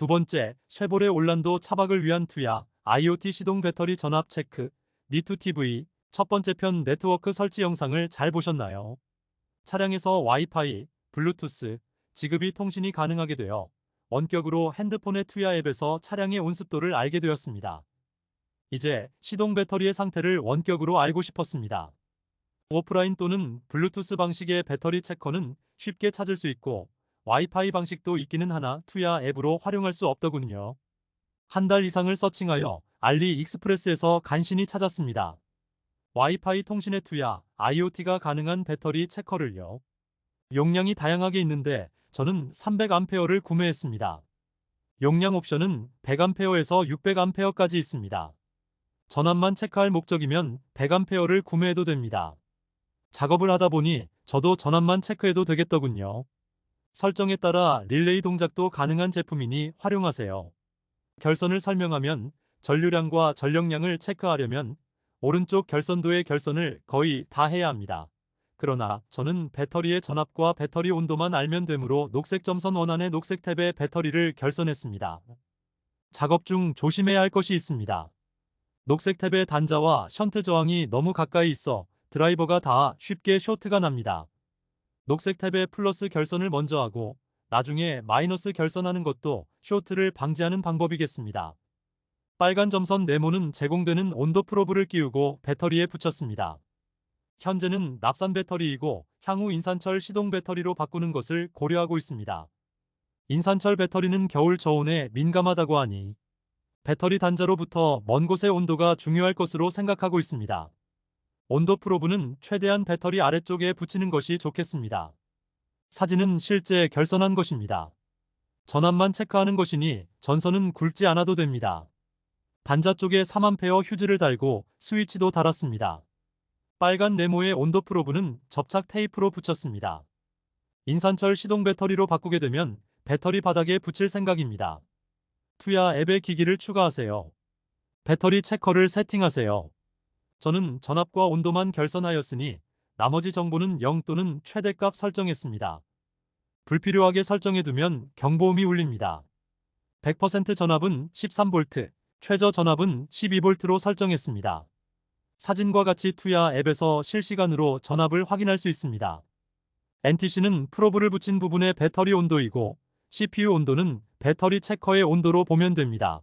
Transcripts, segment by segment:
두 번째, 쇠볼의 올란도 차박을 위한 투야, IoT 시동 배터리 전압 체크, 니투TV. 첫 번째 편 네트워크 설치 영상을 잘 보셨나요? 차량에서 와이파이, 블루투스, 지급이 통신이 가능하게 되어 원격으로 핸드폰의 투야 앱에서 차량의 온습도를 알게 되었습니다. 이제 시동 배터리의 상태를 원격으로 알고 싶었습니다. 오프라인 또는 블루투스 방식의 배터리 체커는 쉽게 찾을 수 있고 와이파이 방식도 있기는 하나 투야 앱으로 활용할 수 없더군요. 한 달 이상을 서칭하여 알리 익스프레스에서 간신히 찾았습니다. 와이파이 통신의 투야, IoT가 가능한 배터리 체커를요. 용량이 다양하게 있는데 저는 300A를 구매했습니다. 용량 옵션은 100A에서 600A까지 있습니다. 전압만 체크할 목적이면 100A를 구매해도 됩니다. 작업을 하다 보니 저도 전압만 체크해도 되겠더군요. 설정에 따라 릴레이 동작도 가능한 제품이니 활용하세요. 결선을 설명하면 전류량과 전력량을 체크하려면 오른쪽 결선도의 결선을 거의 다 해야 합니다. 그러나 저는 배터리의 전압과 배터리 온도만 알면 되므로 녹색 점선 원안의 녹색 탭에 배터리를 결선했습니다. 작업 중 조심해야 할 것이 있습니다. 녹색 탭의 단자와 션트 저항이 너무 가까이 있어 드라이버가 다 쉽게 쇼트가 납니다. 녹색 탭의 플러스 결선을 먼저 하고 나중에 마이너스 결선하는 것도 쇼트를 방지하는 방법이겠습니다. 빨간 점선 네모는 제공되는 온도 프로브를 끼우고 배터리에 붙였습니다. 현재는 납산 배터리이고 향후 인산철 시동 배터리로 바꾸는 것을 고려하고 있습니다. 인산철 배터리는 겨울 저온에 민감하다고 하니 배터리 단자로부터 먼 곳의 온도가 중요할 것으로 생각하고 있습니다. 온도 프로브는 최대한 배터리 아래쪽에 붙이는 것이 좋겠습니다. 사진은 실제 결선한 것입니다. 전압만 체크하는 것이니 전선은 굵지 않아도 됩니다. 단자 쪽에 3A 휴지를 달고 스위치도 달았습니다. 빨간 네모의 온도 프로브는 접착 테이프로 붙였습니다. 인산철 시동 배터리로 바꾸게 되면 배터리 바닥에 붙일 생각입니다. 투야 앱의 기기를 추가하세요. 배터리 체커를 세팅하세요. 저는 전압과 온도만 결선하였으니 나머지 정보는 0 또는 최대값 설정했습니다. 불필요하게 설정해두면 경보음이 울립니다. 100% 전압은 13V, 최저 전압은 12V로 설정했습니다. 사진과 같이 투야 앱에서 실시간으로 전압을 확인할 수 있습니다. NTC는 프로브를 붙인 부분의 배터리 온도이고 CPU 온도는 배터리 체커의 온도로 보면 됩니다.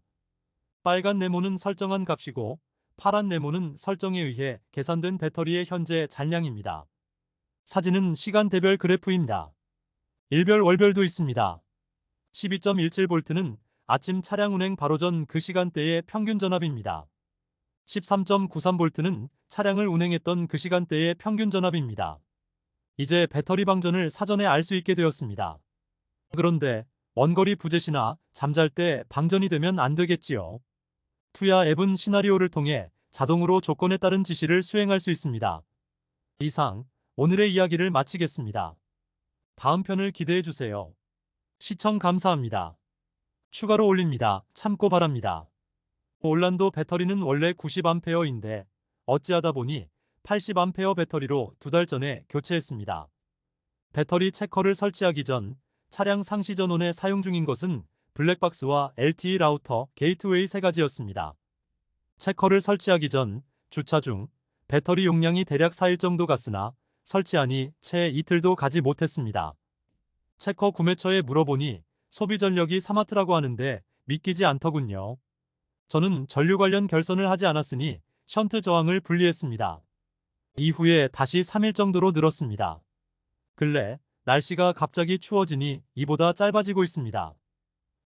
빨간 네모는 설정한 값이고 파란 네모는 설정에 의해 계산된 배터리의 현재 잔량입니다. 사진은 시간대별 그래프입니다. 일별 월별도 있습니다. 12.17V는 아침 차량 운행 바로 전 그 시간대의 평균 전압입니다. 13.93V는 차량을 운행했던 그 시간대의 평균 전압입니다. 이제 배터리 방전을 사전에 알 수 있게 되었습니다. 그런데 원거리 부재시나 잠잘 때 방전이 되면 안 되겠지요. 투야 앱은 시나리오를 통해 자동으로 조건에 따른 지시를 수행할 수 있습니다. 이상 오늘의 이야기를 마치겠습니다. 다음 편을 기대해 주세요. 시청 감사합니다. 추가로 올립니다. 참고 바랍니다. 올란도 배터리는 원래 90A인데 어찌하다 보니 80A 배터리로 두 달 전에 교체했습니다. 배터리 체커를 설치하기 전 차량 상시 전원에 사용 중인 것은 블랙박스와 LTE 라우터, 게이트웨이 세 가지였습니다. 체커를 설치하기 전 주차 중 배터리 용량이 대략 4일 정도 갔으나 설치하니 채 이틀도 가지 못했습니다. 체커 구매처에 물어보니 소비 전력이 사마트라고 하는데 믿기지 않더군요. 저는 전류 관련 결선을 하지 않았으니 션트 저항을 분리했습니다. 이후에 다시 3일 정도로 늘었습니다. 근래 날씨가 갑자기 추워지니 이보다 짧아지고 있습니다.